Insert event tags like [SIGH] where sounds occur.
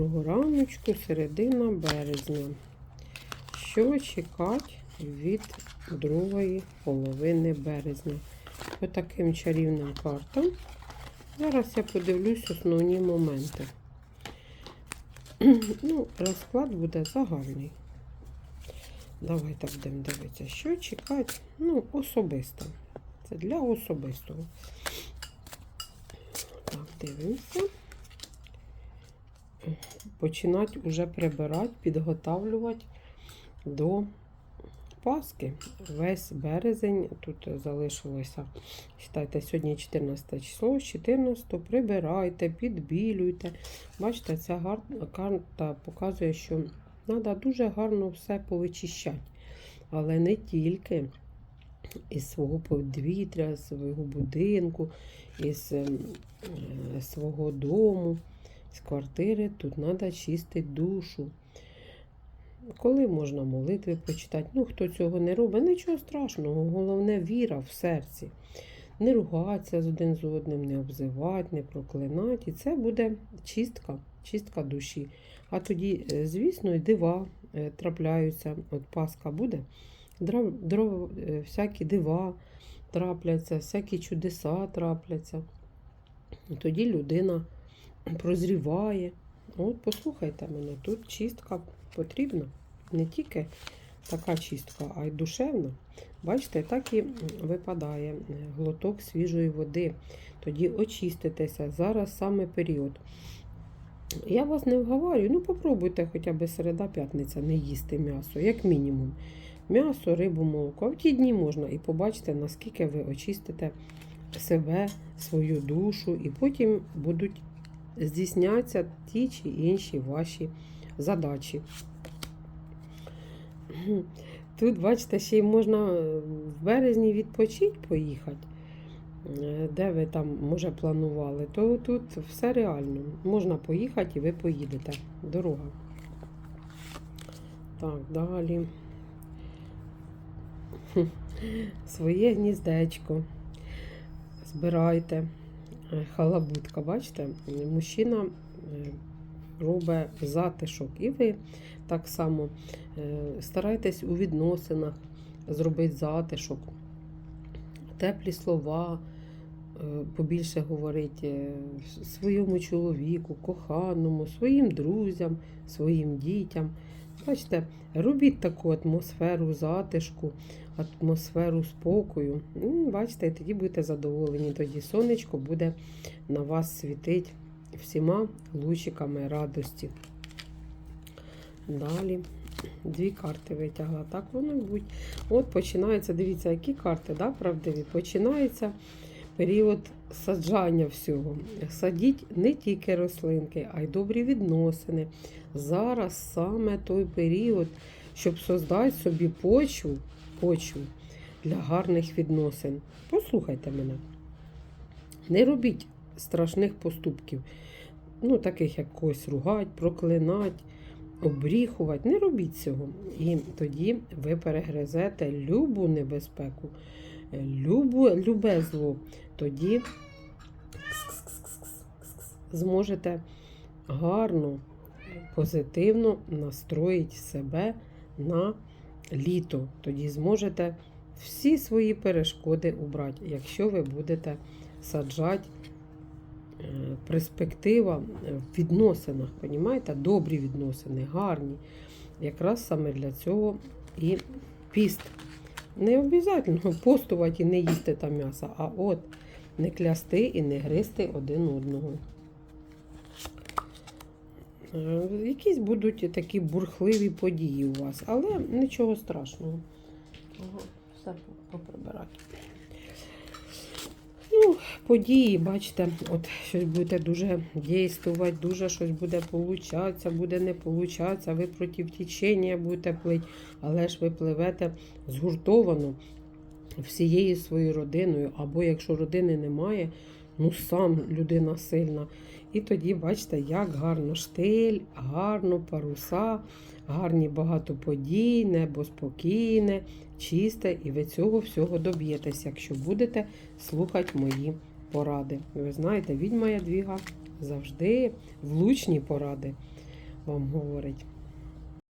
Доброго раночку, середина березня. Що чекати від другої половини березня? По таким чарівним картам. Зараз я подивлюсь основні моменти. [CLEARS THROAT] Ну, розклад буде загальний. Давайте будемо дивитися, що чекати. Ну, особисто. Це для особистого. Так, дивимося. Починати вже прибирати, підготавлювати до Пасхи. Весь березень тут залишилося. Читайте, сьогодні 14 число, з 14 прибирайте, підбілюйте. Бачите, ця гарна карта показує, що треба дуже гарно все повичищати. Але не тільки із свого подвір'я, з свого будинку, із е, свого дому, з квартири. Тут треба чистити душу. Коли можна молитви почитати, ну хто цього не робить, нічого страшного. Головне віра в серці. Не ругатися з один з одним, не обзивати, не проклинати. І це буде чистка, чистка душі. А тоді, е, звісно, і дива е, трапляються. От Пасха буде, дров, дров, е, всякі дива трапляться, всякі чудеса трапляться. Тоді людина прозріває. От послухайте мене, тут чистка потрібна. Не тільки така чистка, а й душевна. Бачите, так і випадає глоток свіжої води. Тоді очиститеся. Зараз саме період. Я вас не вговорюю, ну попробуйте хоча б середа п'ятниця не їсти м'ясо, як мінімум. М'ясо, рибу, молоко. В ті дні можна і побачите, наскільки ви очистите себе, свою душу, і потім будуть здійснятися ті чи інші ваші задачі. Тут, бачите, ще й можна в березні відпочити поїхати, е, де ви там, може, планували, то тут все реально. Можна поїхати і ви поїдете. Дорога. Так, далі. Своє гніздечко. Збирайте. Е, Халабутка, бачите, мужчина е, робить затишок. І ви так само е, старайтесь у відносинах зробити затишок, теплі слова, побільше говорити своєму чоловіку, коханому, своїм друзям, своїм дітям. Бачите, робіть таку атмосферу затишку, атмосферу спокою. Бачите, і тоді будете задоволені. Тоді сонечко буде на вас світити всіма лучиками радості. Далі дві карти витягла. Так воно будь. От починається, дивіться, які карти, да, правдиві. Починається період саджання всього. Садіть не тільки рослинки, а й добрі відносини. Зараз саме той період, щоб создати собі почву, почву для гарних відносин. Послухайте мене. Не робіть страшних поступків, ну, таких як когось ругать, проклинать, обріхувати. Не робіть цього. І тоді ви перегризете любу небезпеку, любу, любе зло. Тоді зможете гарно, позитивно настроїти себе на літо. Тоді зможете всі свої перешкоди убрати, якщо ви будете саджати е, перспектива в відносинах, понімаєте? добрі відносини, гарні. Якраз саме для цього і піст. Не обов'язково постувати і не їсти там м'ясо, а от не клясти і не гризти один одного. Е, Якісь будуть такі бурхливі події у вас, але нічого страшного. Все поприбирати. Події, бачите, от щось будете дуже дійствувати, дуже щось буде получатися, буде не получатися, ви проти течення будете плити, але ж ви пливете згуртовано всією своєю родиною, або якщо родини немає, ну сам людина сильна. І тоді, бачите, як гарно штиль, гарно паруса, гарні багато подій, небо спокійне, чисте, і ви цього всього доб'єтеся, якщо будете слухати мої поради. Ви знаєте, відьма Ядвіга завжди влучні поради вам говорить.